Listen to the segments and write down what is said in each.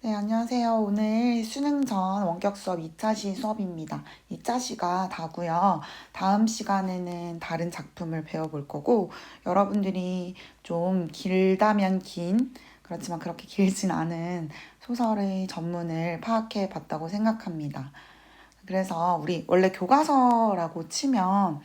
네, 안녕하세요. 오늘 수능 전 원격 수업 2차 시 수업입니다. 2차 시가 다고요. 다음 시간에는 다른 작품을 배워볼 거고, 여러분들이 좀 길다면 긴, 그렇지만 그렇게 길진 않은 소설의 전문을 파악해 봤다고 생각합니다. 그래서 우리 원래 교과서라고 치면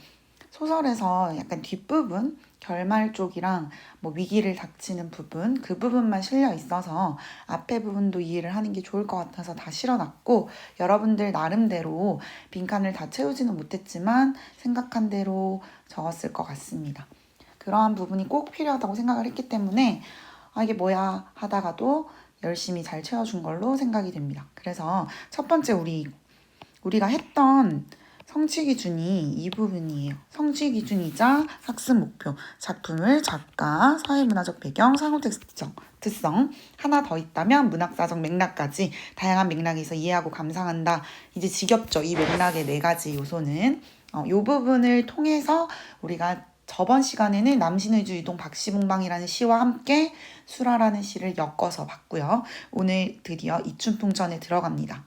소설에서 약간 뒷부분, 결말 쪽이랑 뭐 위기를 닥치는 부분, 그 부분만 실려 있어서 앞에 부분도 이해를 하는 게 좋을 것 같아서 다 실어놨고, 여러분들 나름대로 빈칸을 다 채우지는 못했지만 생각한 대로 적었을 것 같습니다. 그러한 부분이 꼭 필요하다고 생각을 했기 때문에, 아, 이게 뭐야 하다가도 열심히 잘 채워준 걸로 생각이 됩니다. 그래서 첫 번째 우리, 우리가 했던 성취 기준이 이 부분이에요. 성취 기준이자 학습 목표, 작품을 작가, 사회문화적 배경, 상호 텍스트성, 특성 하나 더 있다면 문학사적 맥락까지 다양한 맥락에서 이해하고 감상한다. 이제 지겹죠. 이 맥락의 네 가지 요소는 어, 이 부분을 통해서 우리가 저번 시간에는 남신의주 유동 박시봉방이라는 시와 함께 수라라는 시를 엮어서 봤고요. 오늘 드디어 이춘풍전에 들어갑니다.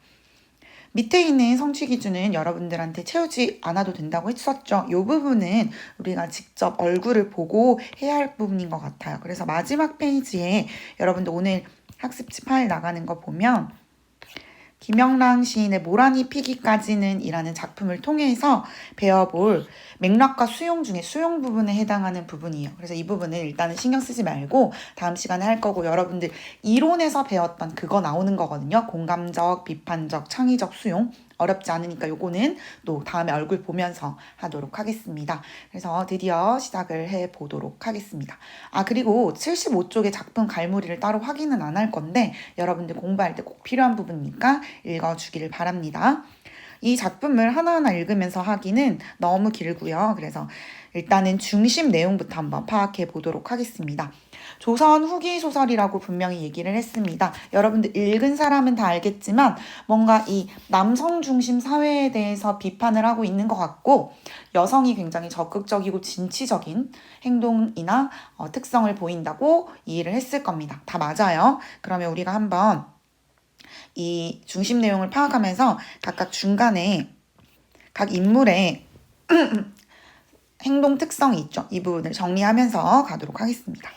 밑에 있는 성취 기준은 여러분들한테 채우지 않아도 된다고 했었죠. 이 부분은 우리가 직접 얼굴을 보고 해야 할 부분인 것 같아요. 그래서 마지막 페이지에 여러분들 오늘 학습지 파일 나가는 거 보면 김영랑 시인의 모란이 피기까지는 이라는 작품을 통해서 배워볼 맥락과 수용 중에 수용 부분에 해당하는 부분이에요. 그래서 이 부분은 일단은 신경 쓰지 말고 다음 시간에 할 거고 여러분들 이론에서 배웠던 그거 나오는 거거든요. 공감적, 비판적, 창의적 수용. 어렵지 않으니까 요거는 또 다음에 얼굴 보면서 하도록 하겠습니다. 그래서 드디어 시작을 해 보도록 하겠습니다. 아, 그리고 75쪽의 작품 갈무리를 따로 확인은 안 할 건데 여러분들 공부할 때 꼭 필요한 부분이니까 읽어 주기를 바랍니다. 이 작품을 하나하나 읽으면서 하기는 너무 길고요. 그래서 일단은 중심 내용부터 한번 파악해 보도록 하겠습니다. 조선 후기 소설이라고 분명히 얘기를 했습니다. 여러분들 읽은 사람은 다 알겠지만 뭔가 이 남성 중심 사회에 대해서 비판을 하고 있는 것 같고 여성이 굉장히 적극적이고 진취적인 행동이나 어, 특성을 보인다고 이해를 했을 겁니다. 다 맞아요. 그러면 우리가 한번 이 중심 내용을 파악하면서 각각 중간에 각 인물의 행동 특성이 있죠. 이 부분을 정리하면서 가도록 하겠습니다.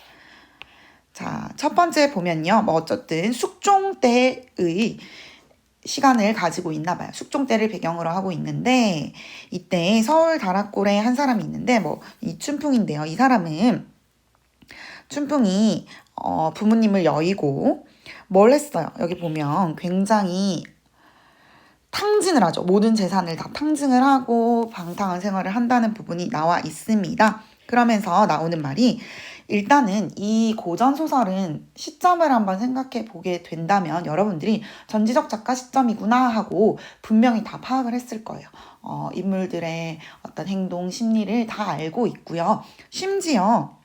자, 첫 번째 보면요. 뭐 어쨌든 숙종 때의 시간을 가지고 있나 봐요. 숙종 때를 배경으로 하고 있는데 이때 서울 다락골에 한 사람이 있는데 뭐 이 춘풍인데요. 이 사람은 춘풍이 어, 부모님을 여의고 뭘 했어요? 여기 보면 굉장히 탕진을 하죠. 모든 재산을 다 탕진을 하고 방탕한 생활을 한다는 부분이 나와 있습니다. 그러면서 나오는 말이 일단은 이 고전 소설은 시점을 한번 생각해 보게 된다면 여러분들이 전지적 작가 시점이구나 하고 분명히 다 파악을 했을 거예요. 어, 인물들의 어떤 행동, 심리를 다 알고 있고요. 심지어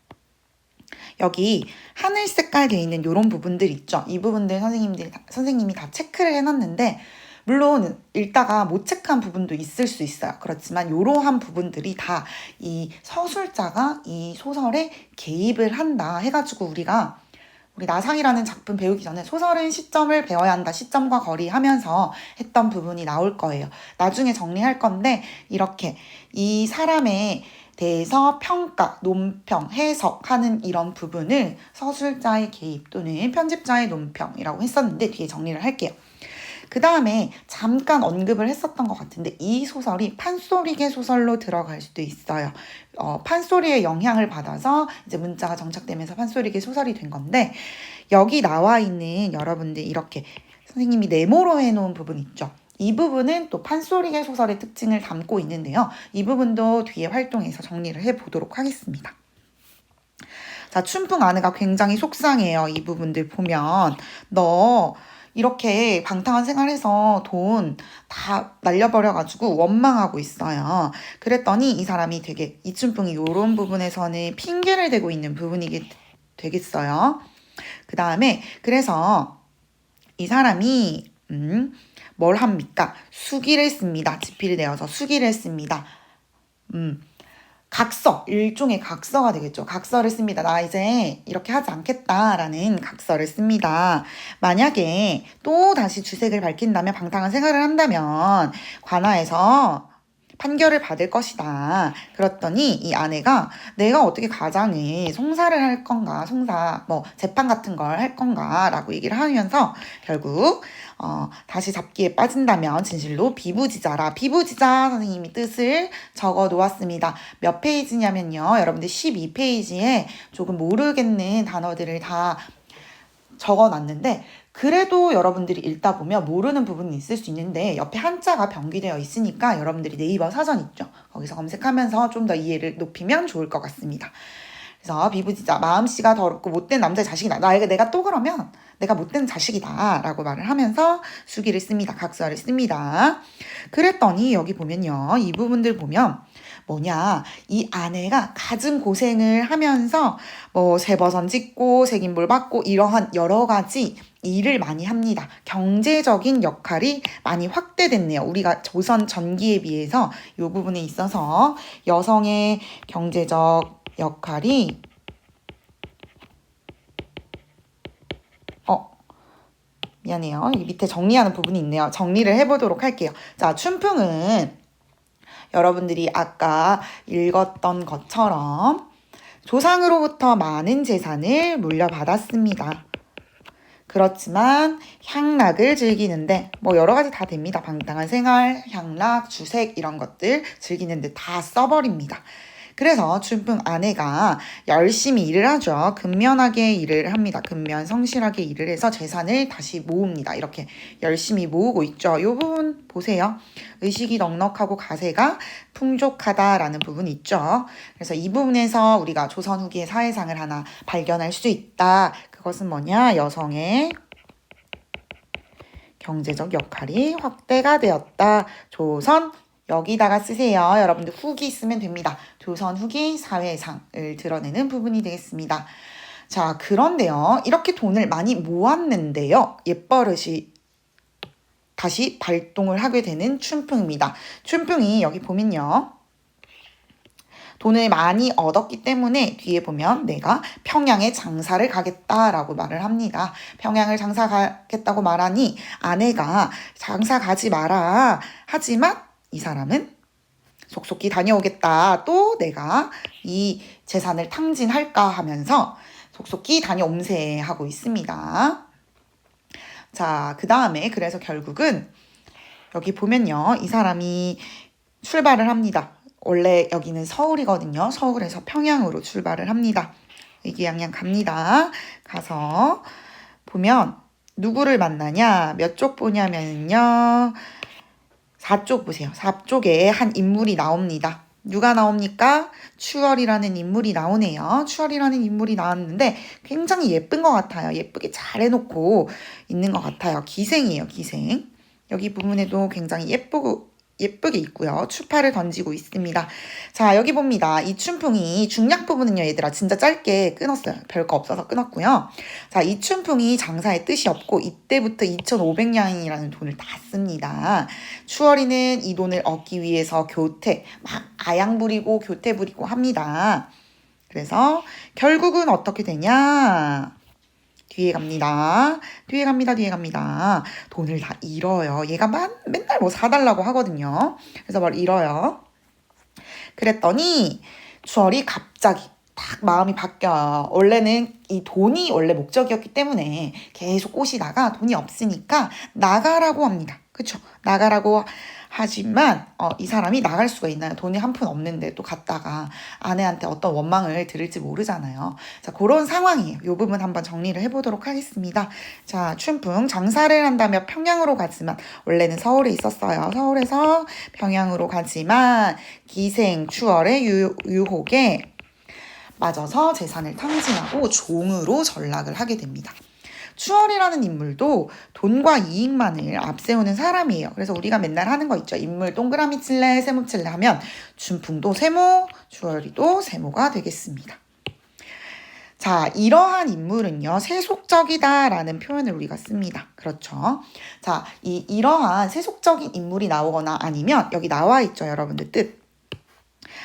여기 하늘 색깔 돼 있는 이런 부분들 있죠. 이 부분들 선생님들이 다, 선생님이 다 체크를 해놨는데 물론 읽다가 못 체크한 부분도 있을 수 있어요. 그렇지만 이러한 부분들이 다 이 서술자가 이 소설에 개입을 한다 해가지고 우리가 우리 나상이라는 작품 배우기 전에 소설은 시점을 배워야 한다. 시점과 거리 하면서 했던 부분이 나올 거예요. 나중에 정리할 건데 이렇게 이 사람의 대해서 평가, 논평, 해석하는 이런 부분을 서술자의 개입 또는 편집자의 논평이라고 했었는데 뒤에 정리를 할게요. 그 다음에 잠깐 언급을 했었던 것 같은데 이 소설이 판소리계 소설로 들어갈 수도 있어요. 어, 판소리의 영향을 받아서 이제 문자가 정착되면서 판소리계 소설이 된 건데 여기 나와 있는 여러분들 이렇게 선생님이 네모로 해놓은 부분 있죠. 이 부분은 또 판소리계 소설의 특징을 담고 있는데요. 이 부분도 뒤에 활동해서 정리를 해 보도록 하겠습니다. 자, 춘풍 아내가 굉장히 속상해요. 이 부분들 보면 너 이렇게 방탕한 생활해서 돈 다 날려버려가지고 원망하고 있어요. 그랬더니 이 사람이 되게 이춘풍이 이런 부분에서는 핑계를 대고 있는 부분이 되겠어요. 그 다음에 그래서 이 사람이 음, 뭘 합니까? 수기를 씁니다. 지필이 되어서 수기를 씁니다. 음, 각서, 일종의 각서가 되겠죠. 각서를 씁니다. 나 이제 이렇게 하지 않겠다라는 각서를 씁니다. 만약에 또 다시 주색을 밝힌다면 방탕한 생활을 한다면 관아에서 판결을 받을 것이다. 그랬더니 이 아내가 내가 어떻게 가장을 송사를 할 건가, 송사, 뭐, 재판 같은 걸 할 건가, 라고 얘기를 하면서 결국, 어, 다시 잡기에 빠진다면 진실로 비부지자라. 비부지자 선생님이 뜻을 적어 놓았습니다. 몇 페이지냐면요. 여러분들 12페이지에 조금 모르겠는 단어들을 다 적어 놨는데, 그래도 여러분들이 읽다 보면 모르는 부분이 있을 수 있는데 옆에 한자가 병기되어 있으니까 여러분들이 네이버 사전 있죠. 거기서 검색하면서 좀 더 이해를 높이면 좋을 것 같습니다. 그래서 비부지자 마음씨가 더럽고 못된 남자의 자식이다. 나에게 내가 또 그러면 내가 못된 자식이다 라고 말을 하면서 수기를 씁니다. 각서를 씁니다. 그랬더니 여기 보면요. 이 부분들 보면 뭐냐 이 아내가 갖은 고생을 하면서 뭐 세버선 짓고 색인볼 받고 이러한 여러 가지 일을 많이 합니다. 경제적인 역할이 많이 확대됐네요. 우리가 조선 전기에 비해서 이 부분에 있어서 여성의 경제적 역할이 어 미안해요. 여기 밑에 정리하는 부분이 있네요. 정리를 해보도록 할게요. 자, 춘풍은 여러분들이 아까 읽었던 것처럼 조상으로부터 많은 재산을 물려받았습니다. 그렇지만 향락을 즐기는데 뭐 여러 가지 다 됩니다. 방탕한 생활, 향락, 주색 이런 것들 즐기는데 다 써버립니다. 그래서 춘풍 아내가 열심히 일을 하죠. 근면하게 일을 합니다. 근면 성실하게 일을 해서 재산을 다시 모읍니다. 이렇게 열심히 모으고 있죠. 이 부분 보세요. 의식이 넉넉하고 가세가 풍족하다라는 부분이 있죠. 그래서 이 부분에서 우리가 조선 후기의 사회상을 하나 발견할 수 있다. 그것은 뭐냐? 여성의 경제적 역할이 확대가 되었다. 조선 여기다가 쓰세요. 여러분들 후기 쓰면 됩니다. 조선 후기 사회상을 드러내는 부분이 되겠습니다. 자, 그런데요. 이렇게 돈을 많이 모았는데요. 옛버릇이 다시 발동을 하게 되는 춘풍입니다. 춘풍이 여기 보면요. 돈을 많이 얻었기 때문에 뒤에 보면 내가 평양에 장사를 가겠다라고 말을 합니다. 평양을 장사 가겠다고 말하니 아내가 장사 가지 마라. 하지만 이 사람은 속속히 다녀오겠다. 또 내가 이 재산을 탕진할까 하면서 속속히 다녀옴세하고 있습니다. 자, 그 다음에 그래서 결국은 여기 보면요. 이 사람이 출발을 합니다. 원래 여기는 서울이거든요. 서울에서 평양으로 출발을 합니다. 의기양양 갑니다. 가서 보면 누구를 만나냐? 몇 쪽 보냐면요. 4쪽 보세요. 4쪽에 한 인물이 나옵니다. 누가 나옵니까? 추월이라는 인물이 나오네요. 추월이라는 인물이 나왔는데 굉장히 예쁜 것 같아요. 예쁘게 잘 해놓고 있는 것 같아요. 기생이에요, 기생. 여기 부분에도 굉장히 예쁘고 예쁘게 있고요. 추파를 던지고 있습니다. 자, 여기 봅니다. 이 춘풍이 중략 부분은요, 얘들아, 진짜 짧게 끊었어요. 별거 없어서 끊었고요. 자, 이 춘풍이 장사에 뜻이 없고, 이때부터 2,500냥이라는 돈을 다 씁니다. 추월이는 이 돈을 얻기 위해서 교태, 막 아양 부리고 교태 부리고 합니다. 그래서 결국은 어떻게 되냐? 뒤에 갑니다. 뒤에 갑니다. 뒤에 갑니다. 돈을 다 잃어요. 얘가 만, 맨날 뭐 사달라고 하거든요. 그래서 뭘 잃어요. 그랬더니 주얼이 갑자기 딱 마음이 바뀌어요. 원래는 이 돈이 원래 목적이었기 때문에 계속 꼬시다가 돈이 없으니까 나가라고 합니다. 그쵸? 나가라고 하지만 어, 이 사람이 나갈 수가 있나요? 돈이 한 푼 없는데 또 갔다가 아내한테 어떤 원망을 들을지 모르잖아요. 자, 그런 상황이에요. 이 부분 한번 정리를 해보도록 하겠습니다. 자, 춘풍 장사를 한다며 평양으로 가지만 원래는 서울에 있었어요. 서울에서 평양으로 가지만 기생 추월의 유, 유혹에 맞아서 재산을 탕진하고 종으로 전락을 하게 됩니다. 추월이라는 인물도 돈과 이익만을 앞세우는 사람이에요. 그래서 우리가 맨날 하는 거 있죠. 인물 동그라미 칠래, 세모 칠래 하면 준풍도 세모, 추월이도 세모가 되겠습니다. 자, 이러한 인물은요, 세속적이다라는 표현을 우리가 씁니다. 그렇죠. 자, 이, 이러한 세속적인 인물이 나오거나 아니면 여기 나와 있죠, 여러분들 뜻.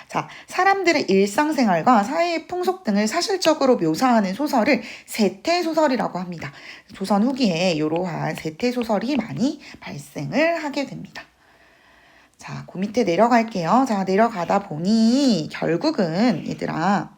자, 사람들의 일상생활과 사회의 풍속 등을 사실적으로 묘사하는 소설을 세태 소설이라고 합니다. 조선 후기에 이러한 세태 소설이 많이 발생을 하게 됩니다. 자, 그 밑에 내려갈게요. 자, 내려가다 보니 결국은 얘들아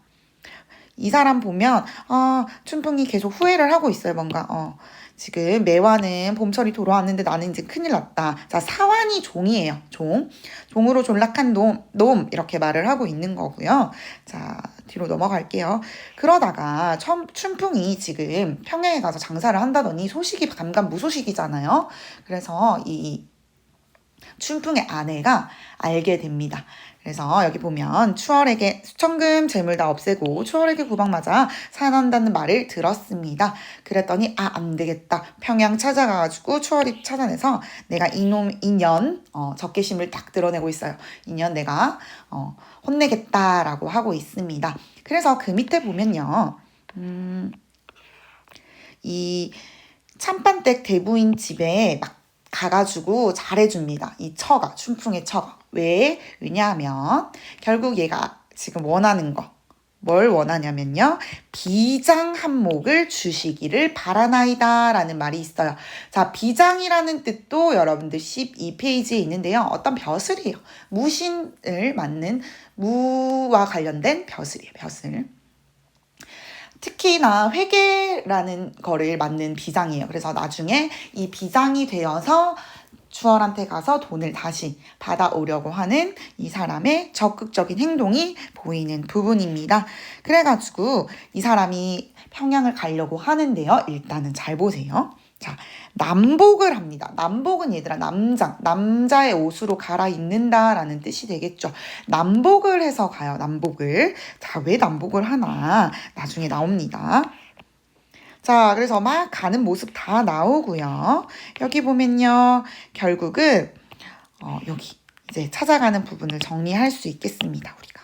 이 사람 보면 아, 춘풍이 계속 후회를 하고 있어요. 뭔가 어. 지금 매화는 봄철이 돌아왔는데 나는 이제 큰일 났다. 자, 사환이 종이에요. 종. 종으로 존락한 놈, 놈 이렇게 말을 하고 있는 거고요. 자, 뒤로 넘어갈게요. 그러다가 첨, 춘풍이 지금 평양에 가서 장사를 한다더니 소식이 감감 무소식이잖아요. 그래서 이 춘풍의 아내가 알게 됩니다. 그래서 여기 보면 추월에게 수천금 재물 다 없애고 추월에게 구박맞아 사난다는 말을 들었습니다. 그랬더니 아 안 되겠다. 평양 찾아가가지고 추월이 찾아내서 내가 이놈 인연 어, 적개심을 딱 드러내고 있어요. 인연 내가 어, 혼내겠다라고 하고 있습니다. 그래서 그 밑에 보면요. 음, 이 참판댁 대부인 집에 막 가가지고 잘해줍니다. 이 처가, 춘풍의 처가. 왜? 왜냐하면 결국 얘가 지금 원하는 거. 뭘 원하냐면요. 비장 한목을 주시기를 바라나이다 라는 말이 있어요. 자, 비장이라는 뜻도 여러분들 12페이지에 있는데요. 어떤 벼슬이에요. 무신을 맞는 무와 관련된 벼슬이에요. 벼슬. 특히나 회계라는 거를 맡는 비장이에요. 그래서 나중에 이 비장이 되어서 주얼한테 가서 돈을 다시 받아오려고 하는 이 사람의 적극적인 행동이 보이는 부분입니다. 그래가지고 이 사람이 평양을 가려고 하는데요. 일단은 잘 보세요. 자, 남복을 합니다. 남복은 얘들아, 남장, 남자의 옷으로 갈아입는다라는 뜻이 되겠죠. 남복을 해서 가요, 남복을. 자, 왜 남복을 하나? 나중에 나옵니다. 자, 그래서 막 가는 모습 다 나오고요. 여기 보면요. 결국은, 어, 여기 이제 찾아가는 부분을 정리할 수 있겠습니다, 우리가.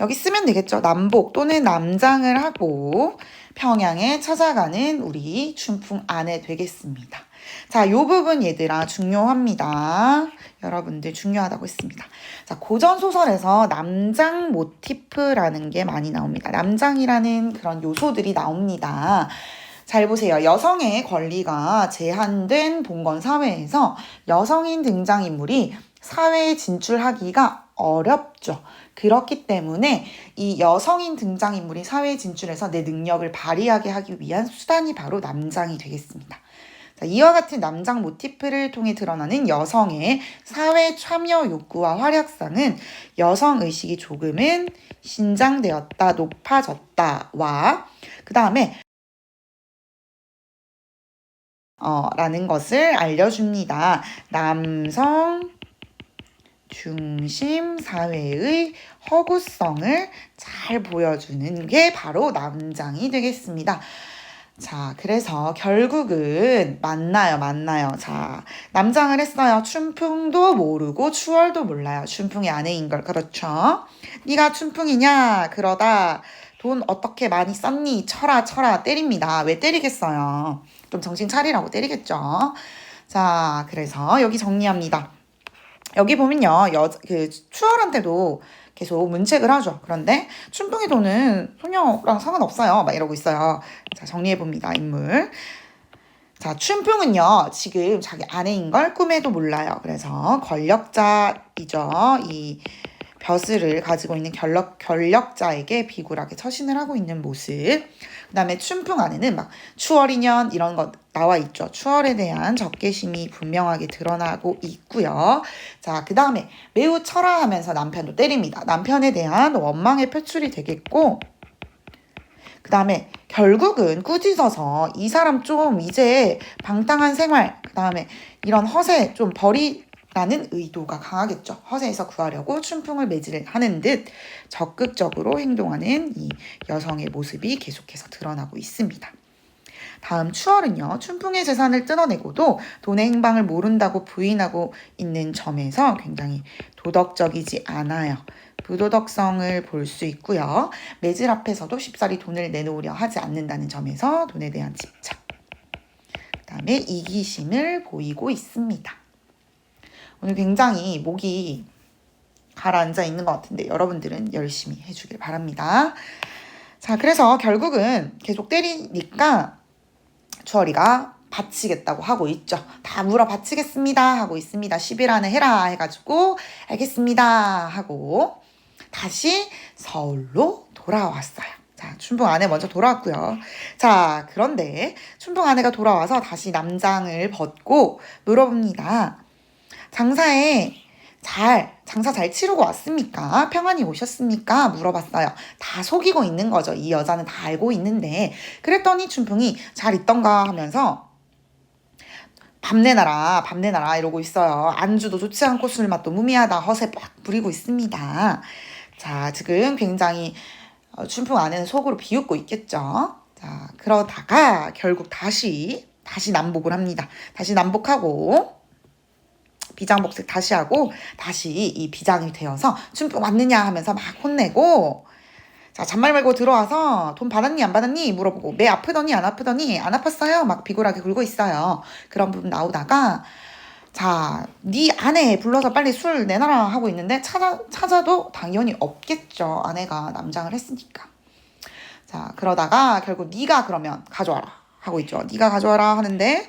여기 쓰면 되겠죠. 남복 또는 남장을 하고 평양에 찾아가는 우리 춘풍 아내 되겠습니다. 자, 요 부분 얘들아 중요합니다. 여러분들 중요하다고 했습니다. 자, 고전 소설에서 남장 모티프라는 게 많이 나옵니다. 남장이라는 그런 요소들이 나옵니다. 잘 보세요. 여성의 권리가 제한된 봉건 사회에서 여성인 등장인물이 사회에 진출하기가 어렵죠. 그렇기 때문에 이 여성인 등장인물이 사회에 진출해서 내 능력을 발휘하게 하기 위한 수단이 바로 남장이 되겠습니다. 자, 이와 같은 남장 모티프를 통해 드러나는 여성의 사회 참여 욕구와 활약상은 여성 의식이 조금은 신장되었다, 높아졌다와 그 다음에 어, 라는 것을 알려줍니다. 남성 중심 사회의 허구성을 잘 보여주는 게 바로 남장이 되겠습니다. 자, 그래서 결국은 만나요, 만나요. 자, 남장을 했어요. 춘풍도 모르고 추월도 몰라요. 춘풍이 아내인 걸. 그렇죠? 네가 춘풍이냐? 그러다 돈 어떻게 많이 썼니? 쳐라, 쳐라, 때립니다. 왜 때리겠어요? 좀 정신 차리라고 때리겠죠? 자, 그래서 여기 정리합니다. 여기 보면요, 여, 그, 추월한테도 계속 문책을 하죠. 그런데 춘풍의 돈은 소녀랑 상관없어요. 막 이러고 있어요. 자, 정리해 봅니다. 인물. 자, 춘풍은요, 지금 자기 아내인 걸 꿈에도 몰라요. 그래서 권력자이죠. 이 벼슬을 가지고 있는 권력, 권력자에게 비굴하게 처신을 하고 있는 모습. 그 다음에 춘풍 안에는 막 추월인연 이런 거 나와 있죠. 추월에 대한 적개심이 분명하게 드러나고 있고요. 자, 그 다음에 매우 철화하면서 남편도 때립니다. 남편에 대한 원망의 표출이 되겠고, 그 다음에 결국은 꾸짖어서 이 사람 좀 이제 방탕한 생활, 그 다음에 이런 허세 좀 버리, 라는 의도가 강하겠죠. 허세에서 구하려고 춘풍을 매질을 하는 듯 적극적으로 행동하는 이 여성의 모습이 계속해서 드러나고 있습니다. 다음 추월은요, 춘풍의 재산을 뜯어내고도 돈의 행방을 모른다고 부인하고 있는 점에서 굉장히 도덕적이지 않아요. 부도덕성을 볼 수 있고요. 매질 앞에서도 쉽사리 돈을 내놓으려 하지 않는다는 점에서 돈에 대한 집착. 그 다음에 이기심을 보이고 있습니다. 오늘 굉장히 목이 가라앉아 있는 것 같은데 여러분들은 열심히 해주길 바랍니다. 자, 그래서 결국은 계속 때리니까 주어리가 바치겠다고 하고 있죠. 다 물어 바치겠습니다 하고 있습니다. 10일 안에 해라 해가지고 알겠습니다 하고 다시 서울로 돌아왔어요. 자, 춘풍 아내 먼저 돌아왔고요. 자, 그런데 춘풍 아내가 돌아와서 다시 남장을 벗고 물어봅니다. 장사에 잘, 장사 잘 치르고 왔습니까? 평안히 오셨습니까? 물어봤어요. 다 속이고 있는 거죠. 이 여자는 다 알고 있는데. 그랬더니 춘풍이 잘 있던가 하면서 밤 내놔라, 밤 내놔라 이러고 있어요. 안주도 좋지 않고 술 맛도 무미하다 허세 빡 부리고 있습니다. 자, 지금 굉장히 어, 춘풍 아내는 속으로 비웃고 있겠죠. 자, 그러다가 결국 다시 다시 남복을 합니다. 다시 남복하고 비장 복색 다시 하고 다시 이 비장이 되어서 춘풍 왔느냐 하면서 막 혼내고. 자 잔말 말고 들어와서 돈 받았니? 안 받았니? 물어보고 매 아프더니? 안 아프더니? 안 아팠어요? 막 비굴하게 굴고 있어요. 그런 부분 나오다가 자, 네 아내 불러서 빨리 술 내놔라 하고 있는데 찾아 찾아도 당연히 없겠죠. 아내가 남장을 했으니까. 자, 그러다가 결국 네가 그러면 가져와라 하고 있죠. 네가 가져와라 하는데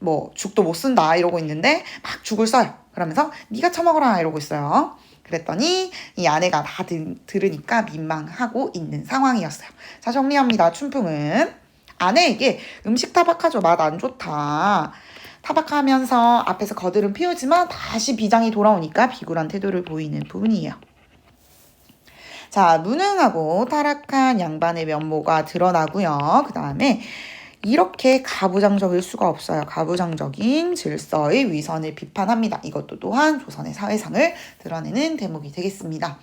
뭐 죽도 못 쓴다 이러고 있는데 막 죽을 써요. 그러면서 네가 처먹어라 이러고 있어요. 그랬더니 이 아내가 다 들, 들으니까 민망하고 있는 상황이었어요. 자, 정리합니다. 춘풍은 아내에게 음식 타박하죠. 맛 안 좋다. 타박하면서 앞에서 거들은 피우지만 다시 비장이 돌아오니까 비굴한 태도를 보이는 부분이에요. 자, 무능하고 타락한 양반의 면모가 드러나고요. 그 다음에 이렇게 가부장적일 수가 없어요. 가부장적인 질서의 위선을 비판합니다. 이것도 또한 조선의 사회상을 드러내는 대목이 되겠습니다.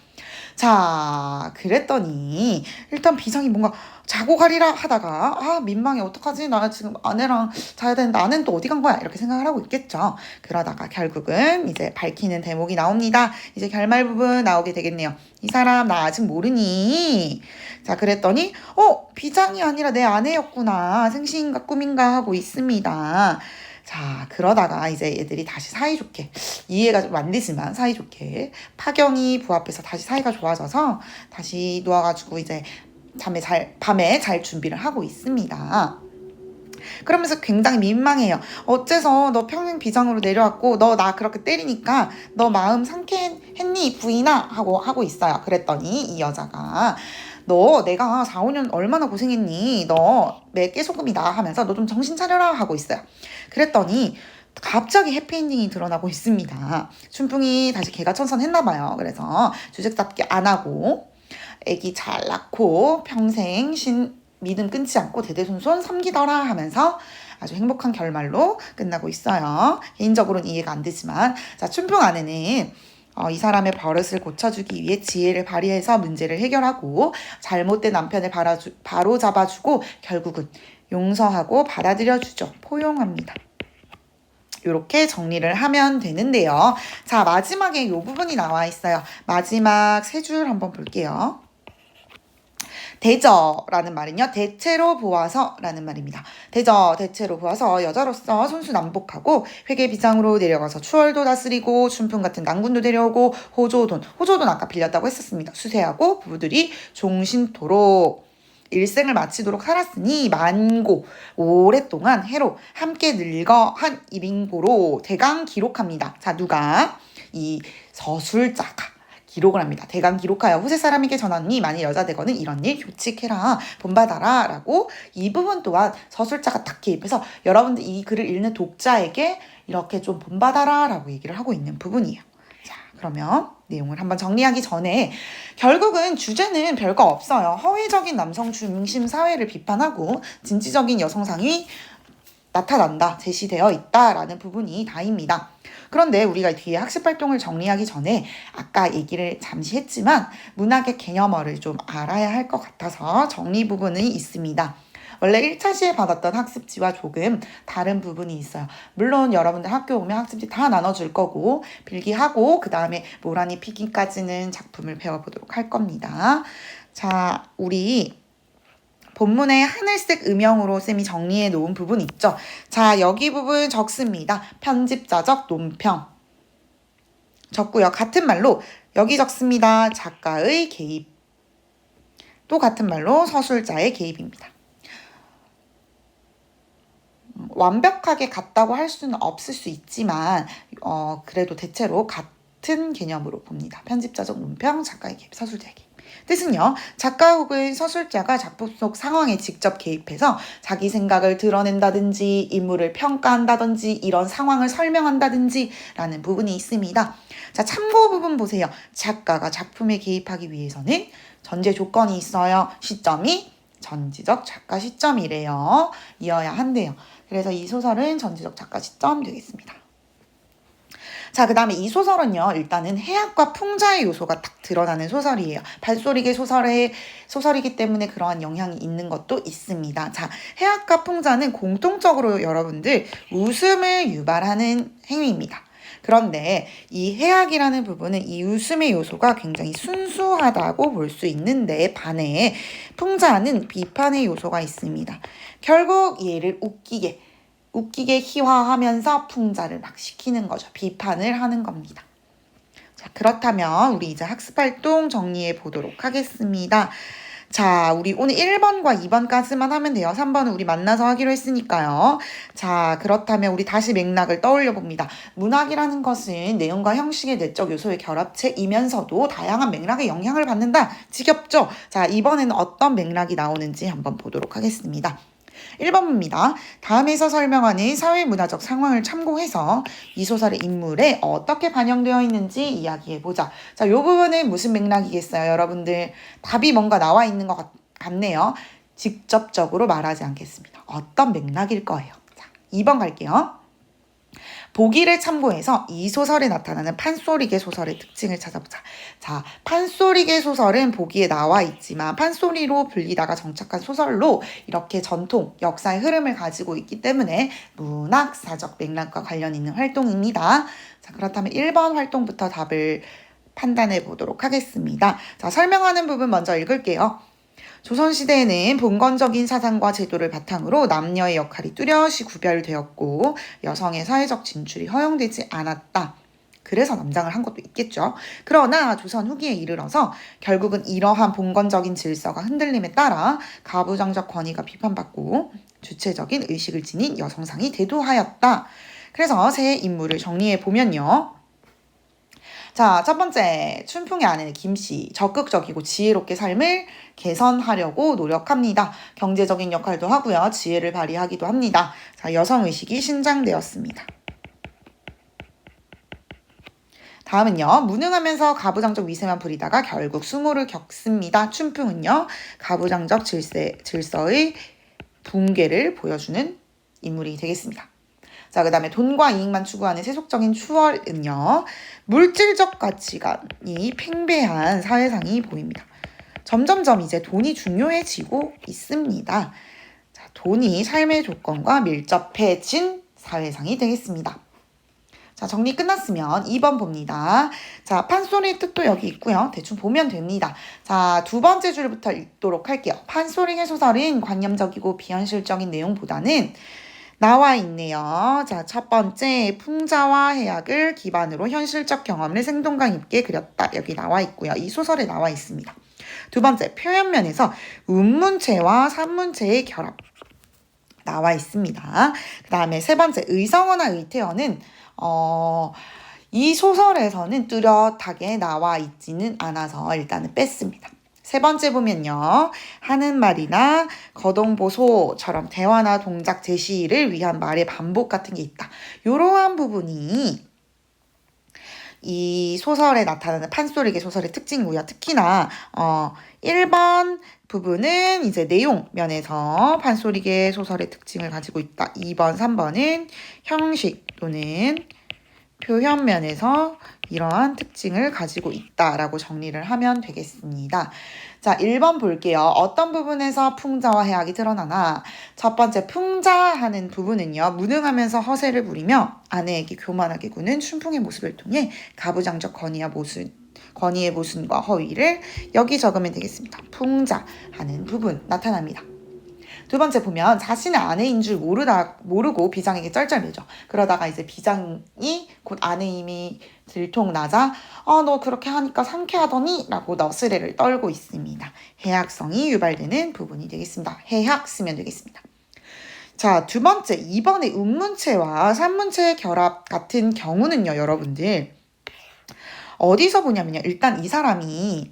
자, 그랬더니 일단 비상이 뭔가 자고 가리라 하다가 아 민망해 어떡하지? 나 지금 아내랑 자야 되는데 아내는 또 어디 간 거야? 이렇게 생각을 하고 있겠죠. 그러다가 결국은 이제 밝히는 대목이 나옵니다. 이제 결말 부분 나오게 되겠네요. 이 사람 나 아직 모르니. 자 그랬더니 어 비장이 아니라 내 아내였구나. 생신인가 꿈인가 하고 있습니다 자, 그러다가 이제 얘들이 다시 사이좋게, 이해가 좀 안 되지만 사이좋게, 파경이 부합해서 다시 사이가 좋아져서 다시 누워가지고 이제 잠에 잘, 밤에 잘 준비를 하고 있습니다. 그러면서 굉장히 민망해요. 어째서 너 평행 비장으로 내려왔고 너 나 그렇게 때리니까 너 마음 상쾌했니 부인아 하고 하고 있어요. 그랬더니 이 여자가 너 내가 4, 5년 얼마나 고생했니? 너 매 깨소금이다 하면서 너 좀 정신 차려라 하고 있어요. 그랬더니 갑자기 해피엔딩이 드러나고 있습니다. 춘풍이 다시 개가 천선했나 봐요. 그래서 주책답게 안 하고 애기 잘 낳고 평생 신 믿음 끊지 않고 대대손손 섬기더라 하면서 아주 행복한 결말로 끝나고 있어요. 개인적으로는 이해가 안 되지만 자 춘풍 안에는 어, 이 사람의 버릇을 고쳐주기 위해 지혜를 발휘해서 문제를 해결하고 잘못된 남편을 바라주, 바로 잡아주고 결국은 용서하고 받아들여주죠. 포용합니다. 이렇게 정리를 하면 되는데요. 자, 마지막에 이 부분이 나와 있어요. 마지막 세 줄 한번 볼게요. 대저라는 말은요, 대체로 보아서라는 말입니다. 대저, 대체로 보아서 여자로서 손수 남복하고 회계 비장으로 내려가서 추월도 다스리고 춘풍 같은 난군도 데려오고 호조돈, 호조돈 아까 빌렸다고 했었습니다. 수세하고 부부들이 종신토록 일생을 마치도록 살았으니 만고 오랫동안 해로 함께 늙어 한 일인고로 대강 기록합니다. 자 누가 이 서술자가 기록을 합니다. 대강 기록하여 후세 사람에게 전하니 만일 여자 되거는 이런 일 교칙해라 본받아라 라고 이 부분 또한 서술자가 딱 개입해서 여러분들 이 글을 읽는 독자에게 이렇게 좀 본받아라 라고 얘기를 하고 있는 부분이에요. 자 그러면 내용을 한번 정리하기 전에 결국은 주제는 별거 없어요. 허위적인 남성 중심 사회를 비판하고 진취적인 여성상이 나타난다, 제시되어 있다라는 부분이 다입니다. 그런데 우리가 뒤에 학습 활동을 정리하기 전에 아까 얘기를 잠시 했지만 문학의 개념어를 좀 알아야 할 것 같아서 정리 부분이 있습니다. 원래 1차 시에 받았던 학습지와 조금 다른 부분이 있어요. 물론 여러분들 학교 오면 학습지 다 나눠줄 거고 필기하고 그 다음에 모란이 피기까지는 작품을 배워보도록 할 겁니다. 자, 우리 본문에 하늘색 음영으로 쌤이 정리해 놓은 부분 있죠. 자, 여기 부분 적습니다. 편집자적 논평. 적고요. 같은 말로 여기 적습니다. 작가의 개입. 또 같은 말로 서술자의 개입입니다. 음, 완벽하게 같다고 할 수는 없을 수 있지만 어, 그래도 대체로 같은 개념으로 봅니다. 편집자적 논평, 작가의 개입, 서술자의 개입. 뜻은요, 작가 혹은 서술자가 작품 속 상황에 직접 개입해서 자기 생각을 드러낸다든지 인물을 평가한다든지 이런 상황을 설명한다든지 라는 부분이 있습니다. 자, 참고 부분 보세요. 작가가 작품에 개입하기 위해서는 전제 조건이 있어요. 시점이 전지적 작가 시점이래요. 이어야 한대요. 그래서 이 소설은 전지적 작가 시점 되겠습니다. 자, 그 다음에 이 소설은요, 일단은 해악과 풍자의 요소가 딱 드러나는 소설이에요. 발소리계 소설의, 소설이기 때문에 그러한 영향이 있는 것도 있습니다. 자, 해악과 풍자는 공통적으로 여러분들 웃음을 유발하는 행위입니다. 그런데 이 해악이라는 부분은 이 웃음의 요소가 굉장히 순수하다고 볼 수 있는데 반해 풍자는 비판의 요소가 있습니다. 결국 얘를 웃기게 웃기게 희화하면서 풍자를 막 시키는 거죠. 비판을 하는 겁니다. 자, 그렇다면 우리 이제 학습 활동 정리해 보도록 하겠습니다. 자, 우리 오늘 1번과 2번까지만 하면 돼요. 3번은 우리 만나서 하기로 했으니까요. 자, 그렇다면 우리 다시 맥락을 떠올려 봅니다. 문학이라는 것은 내용과 형식의 내적 요소의 결합체이면서도 다양한 맥락에 영향을 받는다. 지겹죠? 자, 이번에는 어떤 맥락이 나오는지 한번 보도록 하겠습니다. 1번입니다. 다음에서 설명하는 사회문화적 상황을 참고해서 이 소설의 인물에 어떻게 반영되어 있는지 이야기해보자. 자, 요 부분은 무슨 맥락이겠어요? 여러분들 답이 뭔가 나와 있는 것 같, 같네요. 직접적으로 말하지 않겠습니다. 어떤 맥락일 거예요. 자, 2번 갈게요. 보기를 참고해서 이 소설에 나타나는 판소리계 소설의 특징을 찾아보자. 자, 판소리계 소설은 보기에 나와 있지만 판소리로 불리다가 정착한 소설로 이렇게 전통, 역사의 흐름을 가지고 있기 때문에 문학 사적 맥락과 관련 있는 활동입니다. 자, 그렇다면 1번 활동부터 답을 판단해 보도록 하겠습니다. 자, 설명하는 부분 먼저 읽을게요. 조선시대에는 봉건적인 사상과 제도를 바탕으로 남녀의 역할이 뚜렷이 구별되었고 여성의 사회적 진출이 허용되지 않았다. 그래서 남장을 한 것도 있겠죠. 그러나 조선 후기에 이르러서 결국은 이러한 봉건적인 질서가 흔들림에 따라 가부장적 권위가 비판받고 주체적인 의식을 지닌 여성상이 대두하였다. 그래서 새 인물을 정리해 보면요. 자, 첫 번째, 춘풍의 아내 김씨. 적극적이고 지혜롭게 삶을 개선하려고 노력합니다. 경제적인 역할도 하고요. 지혜를 발휘하기도 합니다. 자, 여성의식이 신장되었습니다. 다음은요. 무능하면서 가부장적 위세만 부리다가 결국 수모를 겪습니다. 춘풍은요. 가부장적 질세, 질서의 붕괴를 보여주는 인물이 되겠습니다. 자, 그 다음에 돈과 이익만 추구하는 세속적인 추월은요, 물질적 가치관이 팽배한 사회상이 보입니다. 점점점 이제 돈이 중요해지고 있습니다. 자, 돈이 삶의 조건과 밀접해진 사회상이 되겠습니다. 자, 정리 끝났으면 2번 봅니다. 자, 판소리 뜻도 여기 있고요. 대충 보면 됩니다. 자, 두 번째 줄부터 읽도록 할게요. 판소리의 소설은 관념적이고 비현실적인 내용보다는 나와 있네요. 자, 첫 번째 풍자와 해악을 기반으로 현실적 경험을 생동감 있게 그렸다. 여기 나와 있고요. 이 소설에 나와 있습니다. 두 번째 표현면에서 운문체와 산문체의 결합 나와 있습니다. 그 다음에 세 번째 의성어나 의태어는 어, 이 소설에서는 뚜렷하게 나와 있지는 않아서 일단은 뺐습니다. 세 번째 보면요. 하는 말이나 거동보소처럼 대화나 동작 제시를 위한 말의 반복 같은 게 있다. 이러한 부분이 이 소설에 나타나는 판소리계 소설의 특징이고요. 특히나 어 1번 부분은 이제 내용 면에서 판소리계 소설의 특징을 가지고 있다. 2번, 3번은 형식 또는 표현 면에서 이러한 특징을 가지고 있다라고 정리를 하면 되겠습니다. 자, 1번 볼게요. 어떤 부분에서 풍자와 해악이 드러나나? 첫 번째, 풍자하는 부분은요, 무능하면서 허세를 부리며 아내에게 교만하게 구는 춘풍의 모습을 통해 가부장적 건의와 모순, 건의의 모순과 허위를 여기 적으면 되겠습니다. 풍자하는 부분 나타납니다. 두 번째 보면 자신의 아내인 줄 모르다 모르고 비장에게 쩔쩔 매죠. 그러다가 이제 비장이 곧 아내임이 들통나자 아 너 그렇게 하니까 상쾌하더니 라고 너스레를 떨고 있습니다. 해악성이 유발되는 부분이 되겠습니다. 해악 쓰면 되겠습니다. 자, 두 번째, 2번의 음문체와 산문체의 결합 같은 경우는요, 여러분들. 어디서 보냐면요. 일단 이 사람이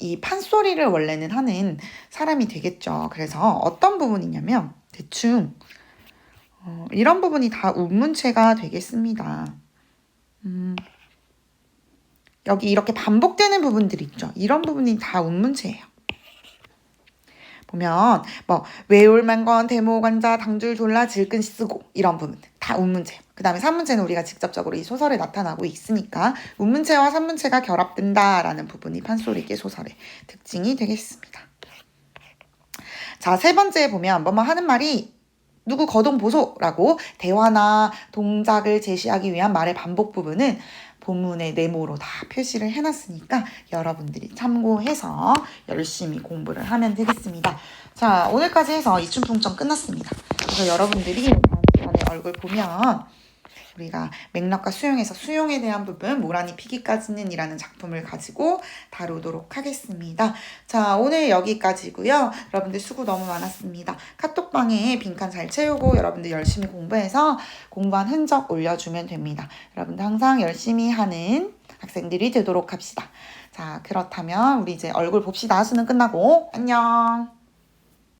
이 판소리를 원래는 하는 사람이 되겠죠. 그래서 어떤 부분이냐면, 대충, 어, 이런 부분이 다 운문체가 되겠습니다. 음, 여기 이렇게 반복되는 부분들 있죠. 이런 부분이 다 운문체예요. 보면 뭐 외울만 건 대모관자 당줄 졸라 질끈 쓰고 이런 부분들 다 운문체예요. 그 다음에 산문체는 우리가 직접적으로 이 소설에 나타나고 있으니까 운문체와 산문체가 결합된다라는 부분이 판소리계 소설의 특징이 되겠습니다. 자, 세 번째 보면 뭐뭐 하는 말이 누구 거동 보소라고 대화나 동작을 제시하기 위한 말의 반복 부분은 본문의 네모로 다 표시를 해놨으니까 여러분들이 참고해서 열심히 공부를 하면 되겠습니다. 자, 오늘까지 해서 이춘풍점 끝났습니다. 그래서 여러분들이 다음 시간에 얼굴 보면 우리가 맥락과 수용에서 수용에 대한 부분 모란이 피기까지는 이라는 작품을 가지고 다루도록 하겠습니다. 자, 오늘 여기까지고요. 여러분들 수고 너무 많았습니다. 카톡방에 빈칸 잘 채우고 여러분들 열심히 공부해서 공부한 흔적 올려주면 됩니다. 여러분들 항상 열심히 하는 학생들이 되도록 합시다. 자, 그렇다면 우리 이제 얼굴 봅시다. 수능 끝나고 안녕.